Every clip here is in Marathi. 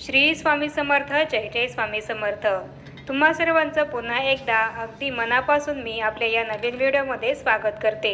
श्री स्वामी समर्थ जय जय स्वामी समर्थ. तुम्हा सर्वांचं पुन्हा एकदा अगदी मनापासून मी आपल्या या नवीन व्हिडिओमध्ये स्वागत करते.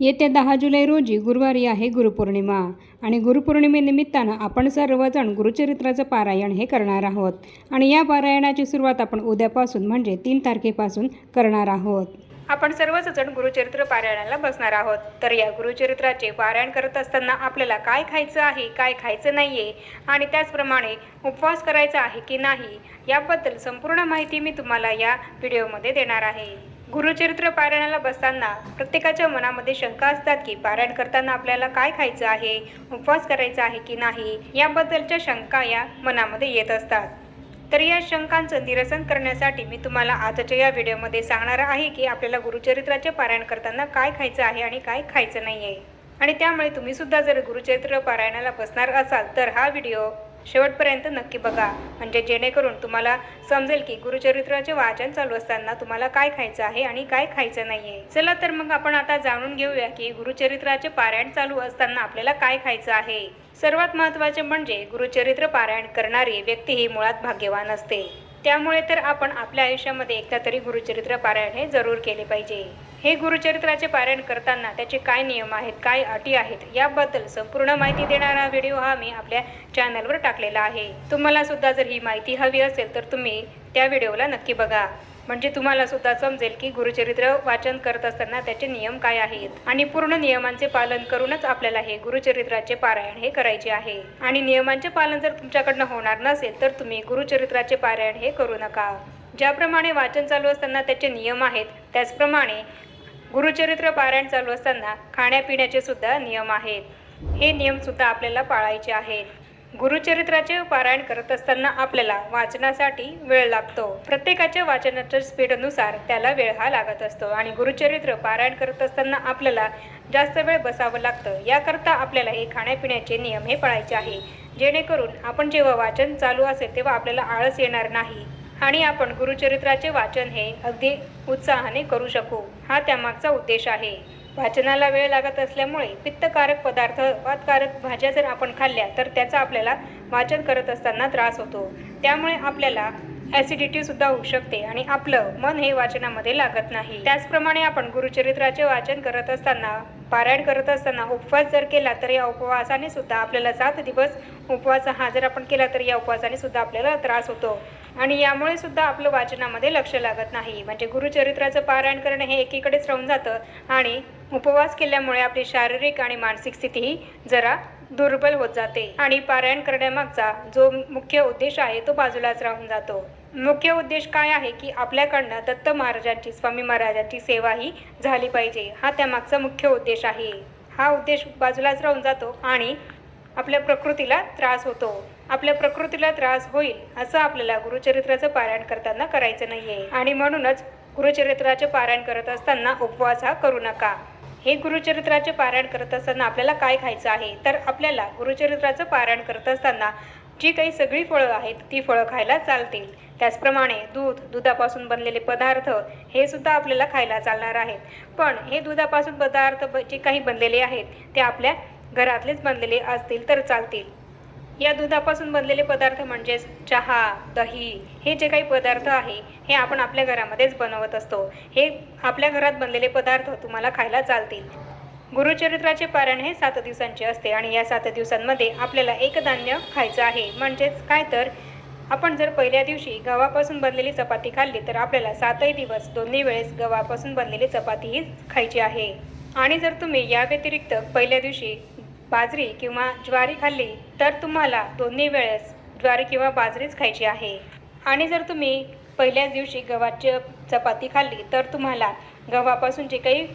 येत्या दहा जुलै रोजी गुरुवारी आहे गुरुपौर्णिमा आणि गुरुपौर्णिमेनिमित्तानं आपण सर्वजण गुरुचरित्राचं पारायण हे करणार आहोत. आणि या पारायणाची सुरुवात आपण उद्यापासून म्हणजे तीन तारखेपासून करणार आहोत. आपण सर्वच जण गुरुचरित्र पारायणाला बसणार आहोत. तर या गुरुचरित्राचे पारायण करत असताना आपल्याला काय खायचं आहे काय खायचं नाही आहे आणि त्याचप्रमाणे उपवास करायचा आहे की नाही याबद्दल संपूर्ण माहिती मी तुम्हाला या व्हिडिओमध्ये देणार आहे. गुरुचरित्र पारायणाला बसताना प्रत्येकाच्या मनामध्ये शंका असतात की पारायण करताना आपल्याला काय खायचं आहे उपवास करायचा आहे की नाही याबद्दलच्या शंका या मनामध्ये येत असतात. तर या शंकांचं निरसन करण्यासाठी मी तुम्हाला आजच्या या व्हिडिओमध्ये सांगणार आहे की आपल्याला गुरुचरित्राचे पारायण करताना काय खायचं आहे आणि काय खायचं नाही आहे आणि त्यामुळे तुम्ही सुद्धा जर गुरुचरित्र पारायणाला बसणार असाल तर हा व्हिडिओ शेवटपर्यंत नक्की बघा. म्हणजे जेणेकरून तुम्हाला समजेल की गुरुचरित्राचे वाचन चालू असताना तुम्हाला काय खायचं आहे आणि काय खायचं नाही आहे चला तर मग आपण आता जाणून घेऊया की गुरुचरित्राचे पारायण चालू असताना आपल्याला काय खायचं आहे. सर्वात महत्त्वाचे म्हणजे गुरुचरित्र पारायण करणारी व्यक्ती ही मुळात भाग्यवान असते. त्यामुळे तर आपण आपल्या आयुष्यामध्ये एकदा तरी गुरुचरित्र पारायण हे जरूर केले पाहिजे. हे गुरुचरित्राचे पारायण करताना त्याचे काय नियम आहेत काय अटी आहेत याबद्दल संपूर्ण माहिती देणारा व्हिडिओ हा मी आपल्या चॅनलवर टाकलेला आहे. तुम्हाला सुद्धा जर ही माहिती हवी असेल तर तुम्ही त्या व्हिडिओला नक्की बघा. म्हणजे तुम्हाला सुद्धा समजेल की गुरुचरित्र वाचन करत असताना त्याचे नियम काय आहेत आणि पूर्ण नियमांचे पालन करूनच आपल्याला हे गुरुचरित्राचे पारायण हे करायचे आहे. आणि नियमांचे पालन जर तुमच्याकडनं होणार नसेल तर तुम्ही गुरुचरित्राचे पारायण हे करू नका. ज्याप्रमाणे वाचन चालू असताना त्याचे नियम आहेत त्याचप्रमाणे गुरुचरित्र पारायण चालू असताना खाण्यापिण्याचे सुद्धा नियम आहेत. हे नियम सुद्धा आपल्याला पाळायचे आहेत. गुरुचरित्राचे पारायण करत असताना आपल्याला वाचनासाठी वेळ लागतो. प्रत्येकाच्या वाचनाच्या स्पीडनुसार त्याला वेळ हा लागत असतो आणि गुरुचरित्र पारायण करत असताना आपल्याला जास्त वेळ बसावं लागतं. याकरता आपल्याला हे खाण्यापिण्याचे नियम हे पाळायचे आहे. जेणेकरून आपण जेव्हा वाचन चालू असेल तेव्हा आपल्याला आळस येणार नाही. आणि आपण गुरुचरित्राचे वाचन हे अगदी उत्साहाने करू शकू हा त्यामागचा उद्देश आहे. वाचनाला वेळ लागत असल्यामुळे पित्तकारक पदार्थ वातकारक भाज्या जर आपण खाल्ल्या तर त्याचा आपल्याला वाचन करत असताना त्रास होतो. त्यामुळे आपल्याला ॲसिडिटीसुद्धा होऊ शकते आणि आपलं मन हे वाचनामध्ये लागत नाही. त्याचप्रमाणे आपण गुरुचरित्राचे वाचन करत असताना पारायण करत असताना उपवास जर केला तर या उपवासाने सुद्धा आपल्याला सात दिवस उपवास हा जर आपण केला तर या उपवासाने सुद्धा आपल्याला त्रास होतो. आणि यामुळे सुद्धा आपलं वाचनामध्ये लक्ष लागत नाही. म्हणजे गुरुचरित्राचं पारायण करणं हे एकीकडेच राहून जातं आणि उपवास केल्यामुळे आपली शारीरिक आणि मानसिक स्थितीही जरा दुर्बल होत जाते. आणि पारायण करण्यामागचा जो मुख्य उद्देश आहे तो बाजूलाच राहून जातो. मुख्य उद्देश काय आहे की आपल्याकडनं दत्त महाराजांची स्वामी महाराजांची सेवा ही झाली पाहिजे. हा त्यामागचा मुख्य उद्देश आहे. हा उद्देश बाजूलाच राहून जातो आणि आपल्या प्रकृतीला त्रास होतो. आपल्या प्रकृतीला त्रास होईल असं आपल्याला गुरुचरित्राचं पारायण करताना करायचं नाही आहे आणि म्हणूनच गुरुचरित्राचे पारायण करत असताना उपवास हा करू नका. हे गुरुचरित्राचे पारायण करत असताना आपल्याला काय खायचं आहे? तर आपल्याला गुरुचरित्राचं पारायण करत असताना जी काही सगळी फळं आहेत ती फळं खायला चालतील. त्याचप्रमाणे दूध दुधापासून बनलेले पदार्थ हे सुद्धा आपल्याला खायला चालणार आहेत. पण हे दुधापासून पदार्थ जे काही बनलेले आहेत ते आपल्या घरातलेच बनलेले असतील तर चालतील. या दुधापासून बनलेले पदार्थ म्हणजेच चहा दही हे जे काही पदार्थ आहे हे आपण आपल्या घरामध्येच बनवत असतो. हे आपल्या घरात बनलेले पदार्थ तुम्हाला खायला चालतील. गुरुचरित्राचे पारण हे सात दिवसांचे असते आणि या सात दिवसांमध्ये आपल्याला एक धान्य खायचं आहे. म्हणजेच काय तर आपण जर पहिल्या दिवशी गव्हापासून बनलेली चपाती खाल्ली तर आपल्याला सातही दिवस दोन्ही वेळेस गव्हापासून बनलेली चपातीही खायची आहे. आणि जर तुम्ही या व्यतिरिक्त पहिल्या दिवशी बाजरी किंवा ज्वारी खाल्ली तर तुम्हाला दोन्ही वेळेस ज्वारी किंवा बाजरीच खायची आहे. आणि जर तुम्ही पहिल्याच दिवशी गव्हाची चपाती खाल्ली तर तुम्हाला गव्हापासून जे काही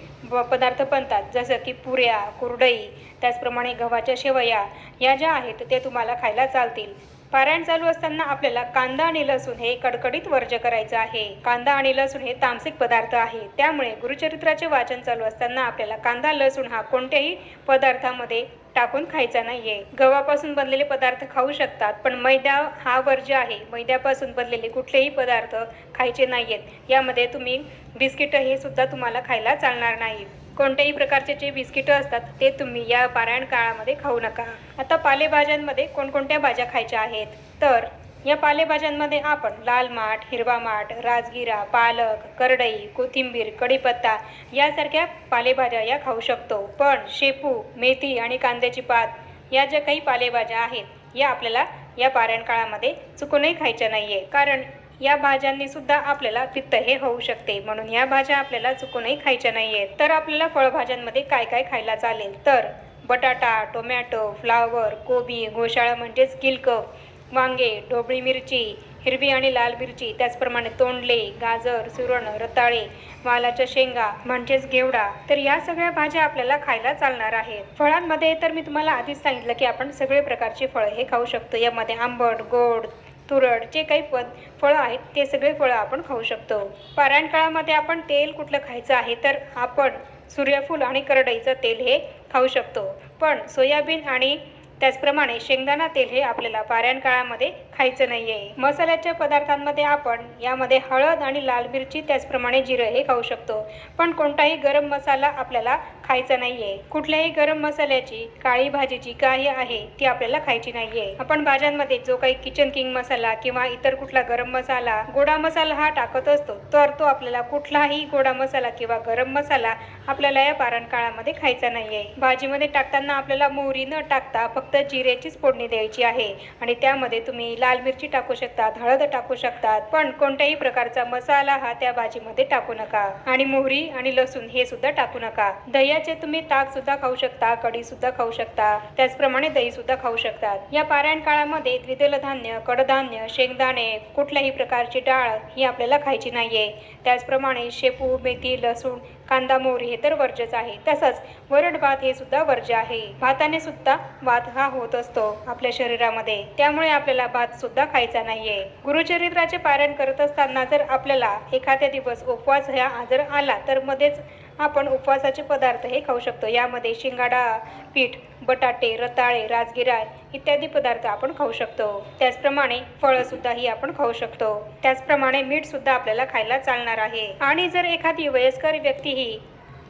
पदार्थ बनतात जसं की पुऱ्या कुरडई त्याचप्रमाणे गव्हाच्या शेवया या ज्या आहेत ते तुम्हाला खायला चालतील. पारायण चालू असताना आपल्याला कांदा आणि लसूण हे कडकडीत वर्ज्य करायचं आहे. कांदा आणि लसूण हे तामसिक पदार्थ आहे. त्यामुळे गुरुचरित्राचे वाचन चालू असताना आपल्याला कांदा लसूण हा कोणत्याही पदार्थामध्ये टाकून खायचा नाहीये. गव्हापासून बनलेले पदार्थ खाऊ शकतात पण मैदा हा वर्ज्य आहे. मैद्यापासून बनलेले कुठलेही पदार्थ खायचे नाहीयेत. यामध्ये तुम्ही बिस्किटं हे सुद्धा तुम्हाला खायला चालणार नाही. कोणत्याही प्रकारचे जे बिस्किटं असतात ते तुम्ही या पारायण काळामध्ये खाऊ नका. आता पालेभाज्यांमध्ये कोणकोणत्या भाज्या खायच्या आहेत? तर या पालेभाज्यांमध्ये आपण लाल माठ हिरवा माठ राजगिरा पालक करडई कोथिंबीर कढीपत्ता यासारख्या पालेभाज्या या खाऊ शकतो. पण शेपू मेथी आणि कांद्याची पात या ज्या काही पालेभाज्या आहेत या आपल्याला या पारायण काळामध्ये चुकूनही खायच्या नाही आहे कारण या भाज्यांनी सुद्धा आपल्याला पित्त हे होऊ शकते. म्हणून या भाज्या आपल्याला चुकूनही खायच्या नाही आहेत तर आपल्याला फळभाज्यांमध्ये काय काय खायला चालेल? तर बटाटा टोमॅटो फ्लावर कोबी घोसाळा म्हणजेच गिलक वांगे ढोबळी मिरची हिरवी आणि लाल मिरची त्याचप्रमाणे तोंडले गाजर सुरण रताळे वालाच्या शेंगा म्हणजेच घेवडा तर या सगळ्या भाज्या आपल्याला खायला चालणार आहेत. फळांमध्ये तर मी तुम्हाला आधीच सांगितलं की आपण सगळे प्रकारचे फळं हे खाऊ शकतो. यामध्ये आंबट गोड तुरड जे काही पद फळं आहेत ते सगळे फळं आपण खाऊ शकतो. पारायण काळामध्ये आपण तेल कुठलं खायचं आहे तर आपण सूर्यफूल आणि करडईचं तेल हे खाऊ शकतो. पण सोयाबीन आणि त्याचप्रमाणे शेंगदाणा तेल हे आपल्याला पारायण काळामध्ये खायचं नाही आहे मसाल्याच्या पदार्थांमध्ये आपण यामध्ये हळद आणि लाल मिरची त्याचप्रमाणे जिरं हे खाऊ शकतो. पण कोणताही गरम मसाला आपल्याला खायचा नाही आहे कुठल्याही गरम मसाल्याची काळी भाजी जी काही आहे ती आपल्याला खायची नाही आहे आपण भाज्यांमध्ये जो काही किचन किंग मसाला किंवा इतर कुठला गरम मसाला गोडा मसाला हा टाकत असतो तर तो आपल्याला कुठलाही गोडा मसाला किंवा गरम मसाला आपल्याला या पारण काळामध्ये खायचा नाही आहे भाजीमध्ये टाकताना आपल्याला मोहरी न टाकता फक्त जिऱ्याचीच फोडणी द्यायची आहे आणि त्यामध्ये तुम्ही लाल मिरची टाकू शकतात हळद टाकू शकतात पण कोणत्याही प्रकारचा मसाला हा त्या भाजीमध्ये टाकू नका. आणि मोहरी आणि लसूण हे सुद्धा टाकू नका. दह्याचे तुम्ही ताक सुद्धा खाऊ शकता कढी सुद्धा खाऊ शकता त्याचप्रमाणे दही सुद्धा खाऊ शकतात. या पारायण काळामध्ये द्विदल धान्य कडधान्य शेंगदाणे कुठल्याही प्रकारची डाळ ही आपल्याला खायची नाहीये. त्याचप्रमाणे शेपू मेथी लसूण कांदा मोहरी हे तर वर्ज्यच आहे. तसंच वरड भात हे सुद्धा वर्ज्य आहे. भाताने सुद्धा वात हा होत असतो आपल्या शरीरामध्ये. त्यामुळे आपल्याला भात सुद्धा खायचा नाहीये. गुरुचरित्राचे पारायण करत असताना जर आपल्याला एखाद्या दिवस उपवास ह्या जर आला तर मध्येच आपण उपवासाचे पदार्थ हे खाऊ शकतो. यामध्ये शिंगाडा पीठ बटाटे रताळे राजगिरा इत्यादी पदार्थ आपण खाऊ शकतो. त्याचप्रमाणे फळं आपण खाऊ शकतो. त्याचप्रमाणे मीठ सुद्धा आपल्याला खायला चालणार आहे. आणि जर एखादी वयस्कर व्यक्ती ही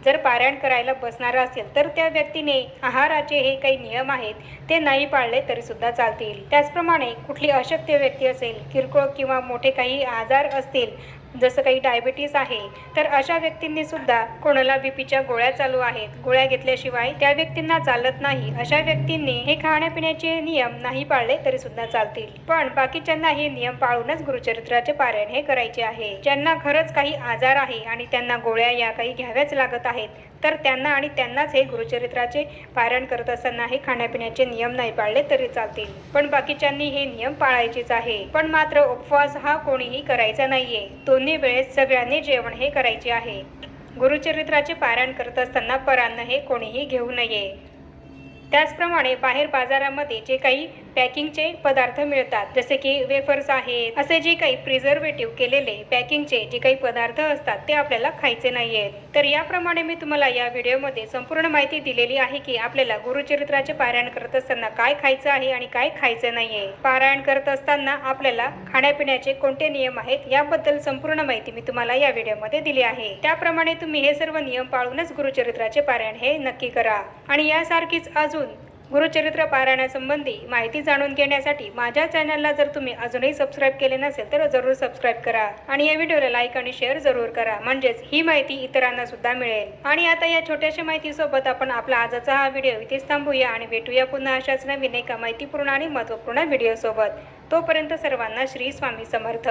जर पारायण करायला बसणारा असेल तर त्या व्यक्तीने आहाराचे हे काही नियम आहेत ते नाही पाळले तरी सुद्धा चालतील. त्याचप्रमाणे कुठली अशक्य व्यक्ती असेल किरकोळ किंवा मोठे काही आजार असतील जसं काही डायबिटीस आहे तर अशा व्यक्तींनी सुद्धा कोणाला बीपीच्या गोळ्या चालू आहेत गोळ्या घेतल्याशिवाय त्या व्यक्तींना चालत नाही अशा व्यक्तींनी हे खाण्यापिण्याचे नियम नाही पाळले तरी सुद्धा चालतील. पण बाकीच्यांना हे नियम पाळूनच गुरुचरित्राचे पारायण हे करायचे आहे. ज्यांना खरंच काही आजार आहे आणि त्यांना गोळ्या या काही घ्याव्याच लागत आहेत तर त्यांना आणि त्यांनाच हे गुरुचरित्राचे पारायण करत असताना हे खाण्यापिण्याचे नियम नाही पाळले तरी चालतील. पण बाकीच्यांनी हे नियम पाळायचेच आहे. पण मात्र उपवास हा कोणीही करायचा नाहीये. दोन्ही वेळेस सगळ्यांनी जेवण हे करायचे आहे. गुरुचरित्राचे पारायण करत असताना परान्न हे कोणीही घेऊ नये. त्याचप्रमाणे बाहेर बाजारामध्ये जे काही पॅकिंगचे पदार्थ मिळतात जसे की वेफर्स आहेत असे जे काही प्रिझर्वेटिव्ह केलेले पॅकिंगचे जे काही पदार्थ असतात ते आपल्याला खायचे नाही आहेत तर याप्रमाणे मी तुम्हाला या व्हिडिओमध्ये संपूर्ण माहिती दिलेली आहे की आपल्याला गुरुचरित्राचे पारायण करत असताना काय खायचं आहे आणि काय खायचं नाही आहे पारायण करत असताना आपल्याला खाण्यापिण्याचे कोणते नियम आहेत याबद्दल संपूर्ण माहिती मी तुम्हाला या व्हिडिओमध्ये दिली आहे. त्याप्रमाणे तुम्ही हे सर्व नियम पाळूनच गुरुचरित्राचे पारायण हे नक्की करा. आणि यासारखीच अजून गुरुचरित्र पारायणासंबंधी माहिती जाणून घेण्यासाठी माझ्या चॅनलला जर तुम्ही अजूनही सबस्क्राईब केले नसेल तर जरूर सबस्क्राईब करा. आणि या व्हिडिओला लाईक आणि शेअर जरूर करा. म्हणजेच ही माहिती इतरांना सुद्धा मिळेल. आणि आता या छोट्याशा माहितीसोबत आपण आपला आजचा हा व्हिडिओ इथेच थांबूया आणि भेटूया पुन्हा अशाच नवीन एका माहितीपूर्ण आणि महत्त्वपूर्ण व्हिडिओसोबत तोपर्यंत सर्वांना श्री स्वामी समर्थ.